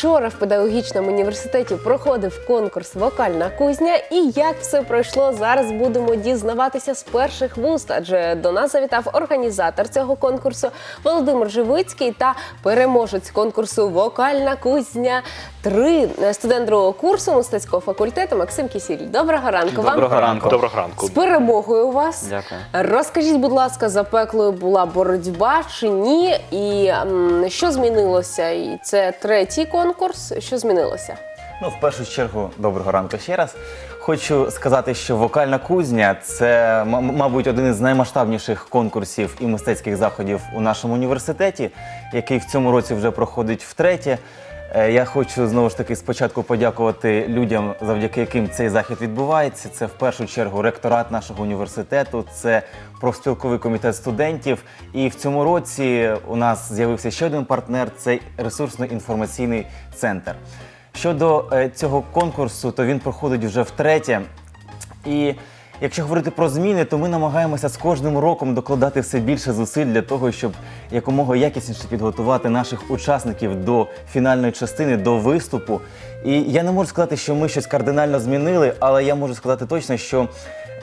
Вчора в педагогічному університеті проходив конкурс Вокальна кузня. І як все пройшло, зараз будемо дізнаватися з перших вуст. Адже до нас завітав організатор цього конкурсу Володимир Живицький та переможець конкурсу Вокальна кузня 3 студент другого курсу мистецького факультету Максим Кісіль. Доброго ранку вам. Доброго ранку. Доброго ранку. З перемогою вас. Дякую. Розкажіть, будь ласка, запеклою була боротьба чи ні? І м, що змінилося? І це третій конкурс. Що змінилося? Ну, в першу чергу, доброго ранку ще раз. Хочу сказати, що вокальна кузня це, мабуть, один із наймасштабніших конкурсів і мистецьких заходів у нашому університеті, який в цьому році вже проходить втретє. Е, Я хочу знову ж таки спочатку подякувати людям, завдяки яким цей захід відбувається. Це в першу чергу ректорат нашого університету, це профспілковий комітет студентів. І в цьому році у нас з'явився ще один партнер це ресурсно-інформаційний центр. Щодо е, цього конкурсу, то він проходить вже втретє. І якщо говорити про зміни, то ми намагаємося з кожним роком докладати все більше зусиль для того, щоб якомога якісніше підготувати наших учасників до фінальної частини, до виступу. І я не можу сказати, що ми щось кардинально змінили, але я можу сказати точно, що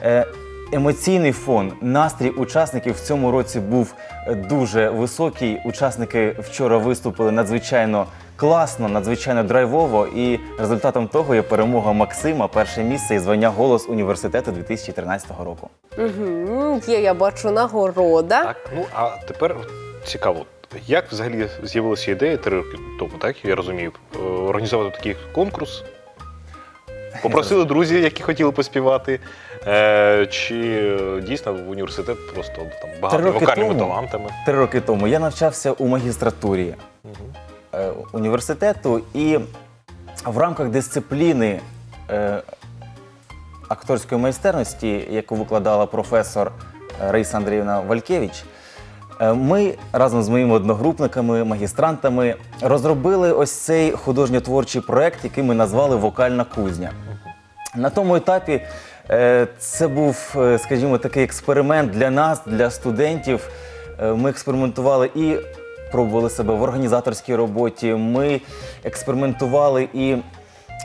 е, емоційний фон, настрій учасників в цьому році був е, дуже високий. Учасники вчора виступили надзвичайно класно, надзвичайно драйвово. І результатом того є перемога Максима, перше місце і звання голос університету 2013 року. Угу, є, я бачу нагорода. Так, ну а тепер цікаво, як взагалі з'явилася ідея три роки тому, так я розумію, е, організувати такий конкурс. Попросили друзів, які хотіли поспівати. Е, чи е, дійсно в університет просто там багато вокальними тому. талантами? Три роки тому я навчався у магістратурі е, університету, і в рамках дисципліни е, акторської майстерності, яку викладала професор е, Раїса Андріївна Валькевич, е, ми разом з моїми одногрупниками, магістрантами розробили ось цей художньо-творчий проект, який ми назвали Вокальна кузня. На тому етапі е, це був, е, скажімо, такий експеримент для нас, для студентів. Е, Ми експериментували і пробували себе в організаторській роботі. Ми експериментували і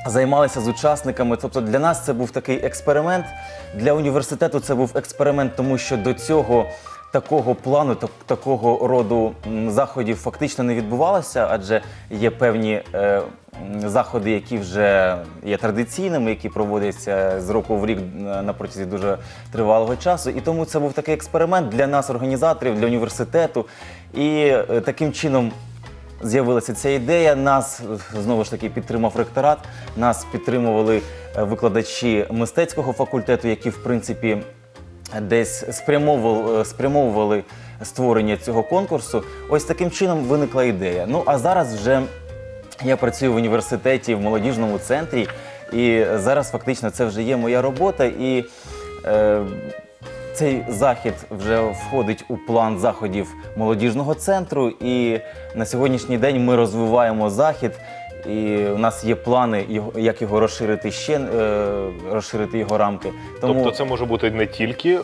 займалися з учасниками. Тобто для нас це був такий експеримент. Для університету це був експеримент, тому що до цього такого плану, так- такого роду заходів фактично не відбувалося, адже є певні е, заходи, які вже є традиційними, які проводяться з року в рік е, на протязі дуже тривалого часу. І тому це був такий експеримент для нас, організаторів, для університету. І е, таким чином з'явилася ця ідея. Нас е, знову ж таки підтримав ректорат. Нас підтримували викладачі мистецького факультету, які в принципі десь спрямовували, е, спрямовували створення цього конкурсу. Ось таким чином виникла ідея. Ну а зараз вже я працюю в університеті в молодіжному центрі, і зараз фактично це вже є моя робота. І е, цей захід вже входить у план заходів молодіжного центру. І на сьогоднішній день ми розвиваємо захід. І у нас є плани, його- як його розширити ще, е, розширити його рамки. Тобто це може бути не тільки е,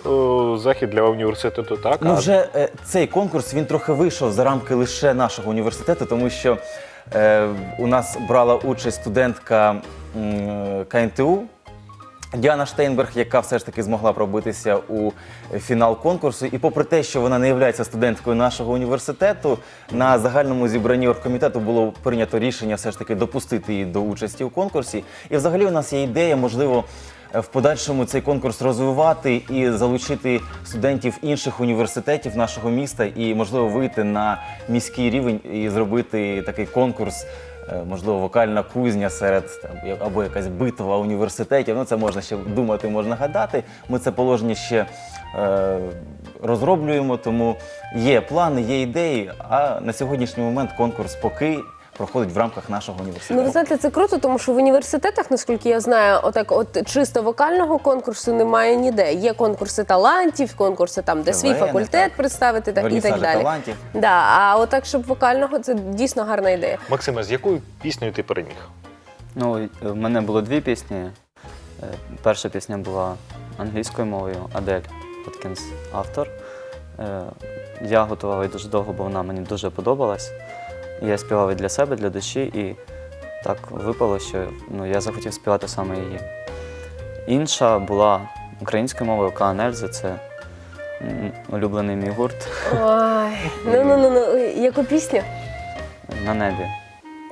захід для університету, так? Ну, а вже е, цей конкурс він трохи вийшов за рамки лише нашого університету, тому що е, у нас брала участь студентка м, КНТУ. Діана Штейнберг, яка все ж таки змогла пробитися у фінал конкурсу, і попри те, що вона не є студенткою нашого університету, на загальному зібранні оргкомітету було прийнято рішення все ж таки допустити її до участі у конкурсі. І взагалі у нас є ідея, можливо, в подальшому цей конкурс розвивати і залучити студентів інших університетів нашого міста, і можливо вийти на міський рівень і зробити такий конкурс. Е, Можливо, вокальна кузня серед або якась битва університетів. Ну, це можна ще думати, можна гадати. Ми це положення ще е, розроблюємо, тому є плани, є ідеї. А на сьогоднішній момент конкурс поки проходить в рамках нашого Ну, університету. ви знаєте, це круто, тому що в університетах, наскільки я знаю, отак, от чисто вокального конкурсу немає ніде. Є конкурси талантів, конкурси там, де свій факультет так. представити та, і так Вернісажі далі. талантів. Да, а отак, щоб вокального, це дійсно гарна ідея. Максиме, з якою піснею ти переміг? Ну, і в мене було дві пісні. Е, Перша пісня була англійською мовою, Адель Воткінс автор. Е, Я готував її дуже довго, бо вона мені дуже подобалась. Я співав і для себе, для душі, і так випало, що ну, я захотів співати саме її. Інша була українською мовою КНЛЗ, це улюблений мій гурт Ой, ну ну ну ну яку пісню? на небі.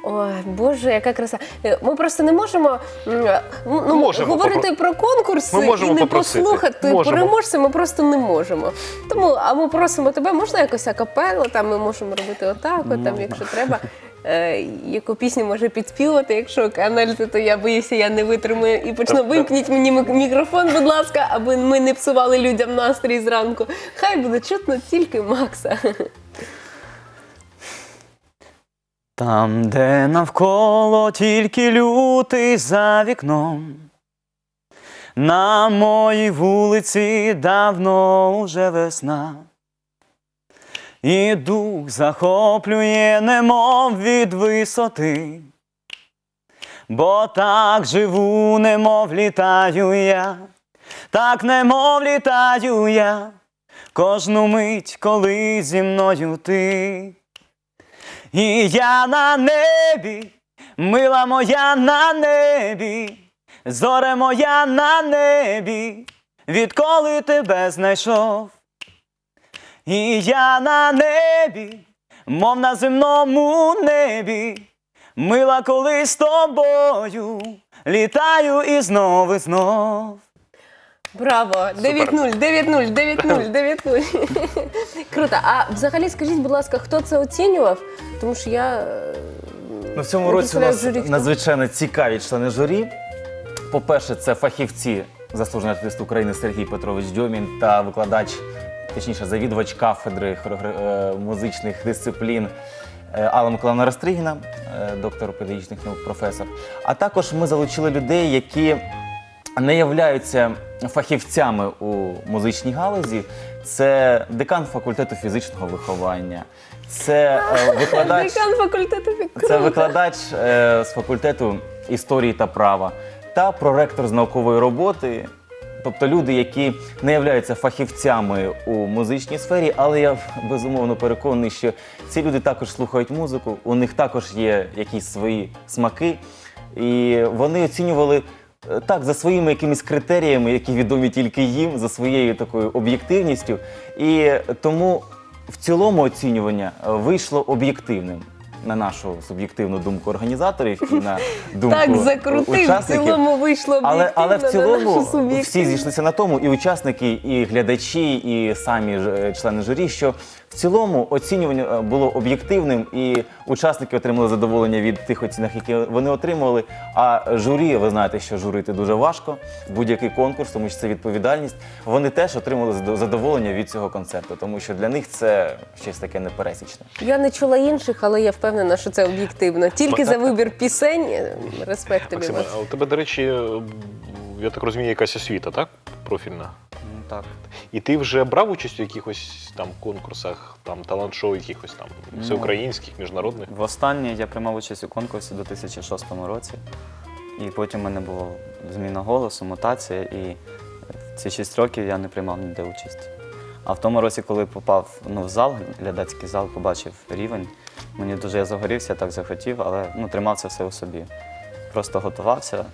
Ой, Боже, яка краса. Е, Ми просто не можемо ну, Можемо говорити про конкурси і не попросити. послухати Можемо. переможця, ми просто не можемо. Тому, а ми просимо тебе, можна якось акапелла, там ми можемо робити отак, от, там, якщо треба. Е, яку пісню може підспівати, якщо канальти, то я боюся, я не витримаю і почну. Вимкніть мені мікрофон, будь ласка, аби ми не псували людям настрій зранку. Хай буде чутно тільки Макса. Там, де навколо тільки лютий за вікном, на моїй вулиці давно уже весна, і дух захоплює, немов від висоти, бо так живу, немов літаю я, так немов літаю я, кожну мить, коли зі мною ти. І я на небі, мила моя на небі, зоре моя на небі, відколи тебе знайшов. І я на небі, мов на земному небі, мила коли з тобою, літаю і знов і знов. Браво! 9-0, 9-0, 9-0, 9-0. Круто. А взагалі скажіть, будь ласка, хто це оцінював? Тому що я. е, Ну, в цьому році у представляю нас журі, хто. надзвичайно цікаві члени журі. По-перше, це фахівці, заслужений артист України Сергій Петрович Дьомін та викладач, точніше, завідувач кафедри хореогра- е, музичних дисциплін е, Алла Миколаївна Растригіна, е, доктор педагогічних наук, професор. А також ми залучили людей, які не являються фахівцями у музичній галузі. Це декан факультету фізичного виховання, це е, викладач. Декан факультету Це викладач е, з факультету історії та права та проректор з наукової роботи. Тобто люди, які не являються фахівцями у музичній сфері, але я безумовно переконаний, що ці люди також слухають музику, у них також є якісь свої смаки, і вони оцінювали так за своїми якимись критеріями, які відомі тільки їм, за своєю такою об'єктивністю. І тому в цілому оцінювання е, вийшло об'єктивним. На нашу суб'єктивну думку організаторів і на думку Так закрутив, в учасників. цілому вийшло Але, але в об'єктивно на цілому нашу суб'єктивну. всі зійшлися на тому, і учасники, і глядачі, і самі ж, е, члени журі, що в цілому оцінювання е, було об'єктивним, і учасники отримали задоволення від тих оцінок, які вони отримували. А журі, ви знаєте, що журити дуже важко, будь-який конкурс, тому що це відповідальність. Вони теж отримали задо- задоволення від цього концерту, тому що для них це щось таке непересічне. Я не чула інших, але я впевнена, що це об'єктивно. Тільки за вибір пісень. Респект тобі. А у тебе, до речі, я так розумію, якась освіта, так? Профільна. Ну, так. І ти вже брав участь у якихось там конкурсах, там талант-шоу, якихось там Ну. всеукраїнських, міжнародних? Востаннє я приймав участь у конкурсі у 2006 році, і потім в мене була зміна голосу, мутація, і ці 6 років я не приймав ніде участь. А в тому році, коли попав ну, в зал, глядацький зал, побачив рівень, мені дуже я загорівся, так захотів, але ну, тримав це все у собі. Просто готувався,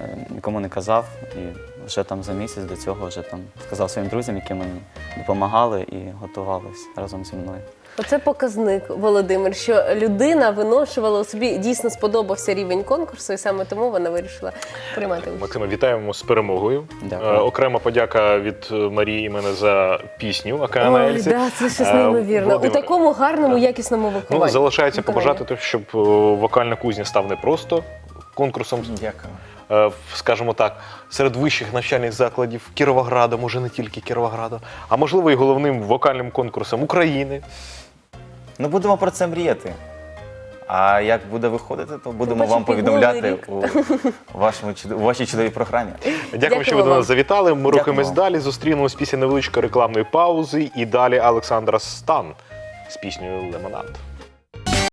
е, нікому не казав, і вже там за місяць до цього вже там сказав своїм друзям, які мені допомагали і готувались разом зі мною. Оце показник, Володимир, що людина виношувала у собі дійсно сподобався рівень конкурсу, і саме тому вона вирішила приймати участь. Максиме, вітаємо з перемогою. Дякую. Е, окрема подяка від е, Марії і мене за пісню Ой, да, це щось Е, неймовірно. У Володимире, такому гарному, якісному вихованні. Ну, залишається Виконанні. побажати, те, щоб е, вокальна кузня став не просто конкурсом, Дякую. е, скажімо так, серед вищих навчальних закладів Кіровограда, може не тільки Кіровограда, а можливо і головним вокальним конкурсом України. Ну, будемо про це мріяти. А як буде виходити, то будемо вам під повідомляти Новий у, вашому, чуд- у вашій чудовій програмі. Дякую, що ви до вам. нас завітали. Ми Дякую рухаємось вам. далі. Зустрінемось після невеличкої рекламної паузи. І далі Олександра Стан з піснею Лемонад.